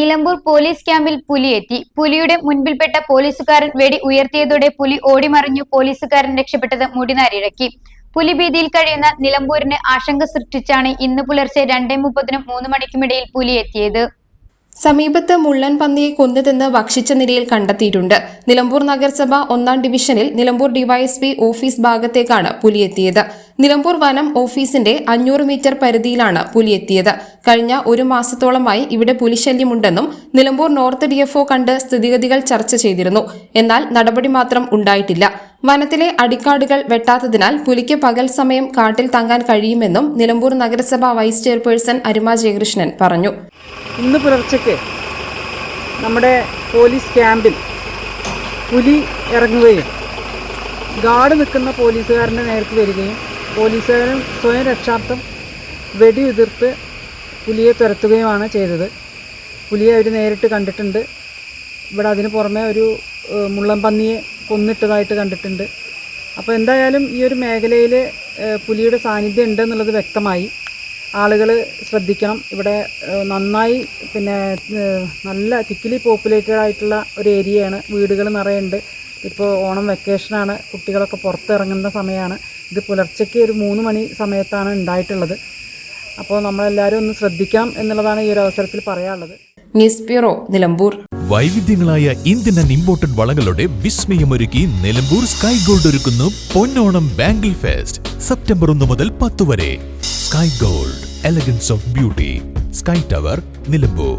Nilambur police ക്യാമ്പിൽ പുലിയെത്തി. പുലിയുടെ മുൻപിൽപ്പെട്ട പോലീസുകാരൻ വെടി ഉയർത്തിയതോടെ പുലി ഓടിമറിഞ്ഞു പോലീസുകാരൻ രക്ഷപ്പെട്ടത് മുടിനാരിഴക്കി. പുലി ഭീതിയിൽ കഴിയുന്ന നിലമ്പൂരിന് ആശങ്ക സൃഷ്ടിച്ചാണ് ഇന്ന് പുലർച്ചെ രണ്ടേ മുപ്പതിനും മൂന്ന് മണിക്കുമിടയിൽ പുലി എത്തിയത്. സമീപത്ത് മുള്ളൻ പന്നിയെ കൊന്നുതിന്ന് ഭക്ഷിച്ച നിലയിൽ കണ്ടെത്തിയിട്ടുണ്ട്. നിലമ്പൂർ നഗരസഭ ഒന്നാം ഡിവിഷനിൽ നിലമ്പൂർ ഡിവൈഎസ്പി ഓഫീസ് ഭാഗത്തേക്കാണ് പുലിയെത്തിയത് നിലമ്പൂർ വനം ഓഫീസിന്റെ അഞ്ഞൂറ് മീറ്റർ പരിധിയിലാണ് പുലി എത്തിയത് കഴിഞ്ഞ ഒരു മാസത്തോളമായി ഇവിടെ പുലിശല്യമുണ്ടെന്നും നിലമ്പൂർ നോർത്ത് ഡിഎഫ്ഒ കണ്ട് സ്ഥിതിഗതികൾ ചർച്ച ചെയ്തിരുന്നു. എന്നാൽ നടപടി മാത്രം ഉണ്ടായിട്ടില്ല. വനത്തിലെ അടിക്കാടുകൾ വെട്ടാത്തതിനാൽ പുലിക്ക് പകൽ സമയം കാട്ടിൽ തങ്ങാൻ കഴിയുമെന്നും നിലമ്പൂർ നഗരസഭ വൈസ് ചെയർപേഴ്സൺ അരുമ ജയകൃഷ്ണൻ പറഞ്ഞു. ഇന്ന് പുലർച്ചയ്ക്ക് നമ്മുടെ പോലീസ് ക്യാമ്പിൽ പുലി ഇറങ്ങുകയും ഗാർഡ് നിൽക്കുന്ന പോലീസുകാരന്റെ നേരത്ത് വരികയും പോലീസുകാരൻ സ്വയം രക്ഷാർത്ഥം വെടിയുതിർത്ത് പുലിയെ തുരത്തുകയുമാണ് ചെയ്തത്. പുലിയെ അവർ നേരിട്ട് കണ്ടിട്ടുണ്ട്. ഇവിടെ അതിന് പുറമെ ഒരു മുള്ളം മുള്ളൻപന്നിയെ കൊന്നിട്ടതായിട്ട് കണ്ടിട്ടുണ്ട്. അപ്പോൾ എന്തായാലും ഈ ഒരു മേഖലയിൽ പുലിയുടെ സാന്നിധ്യം ഉണ്ടെന്നുള്ളത് വ്യക്തമായി. ആളുകൾ ശ്രദ്ധിക്കണം. ഇവിടെ നന്നായി പിന്നെ നല്ല തിക്കിലി പോപ്പുലേറ്റഡ് ആയിട്ടുള്ള ഒരു ഏരിയയാണ്. വീടുകൾ നിറയുണ്ട്. ഇപ്പോൾ ഓണം വെക്കേഷനാണ് കുട്ടികളൊക്കെ പുറത്തിറങ്ങുന്ന സമയമാണ് ഇത് പുലർച്ചയ്ക്ക് ഒരു മൂന്ന് മണി സമയത്താണ് ഉണ്ടായിട്ടുള്ളത്. അപ്പോൾ നമ്മളെല്ലാവരും ഒന്ന് ശ്രദ്ധിക്കാം എന്നുള്ളതാണ് ഈ ഒരു അവസരത്തിൽ പറയാനുള്ളത്. News bureau Nilambur. വൈവിധ്യങ്ങളായ Indian and imported വളകളുടെ വിസ്മയമൊരുക്കി നിലമ്പൂർ സ്കൈ ഗോൾഡ് ഒരുക്കുന്നു പൊന്നോണം ബാംഗിൾ ഫെസ്റ്റ് സെപ്റ്റംബർ ഒന്ന് മുതൽ പത്ത് വരെ. Sky gold elegance of beauty sky tower Nilambur.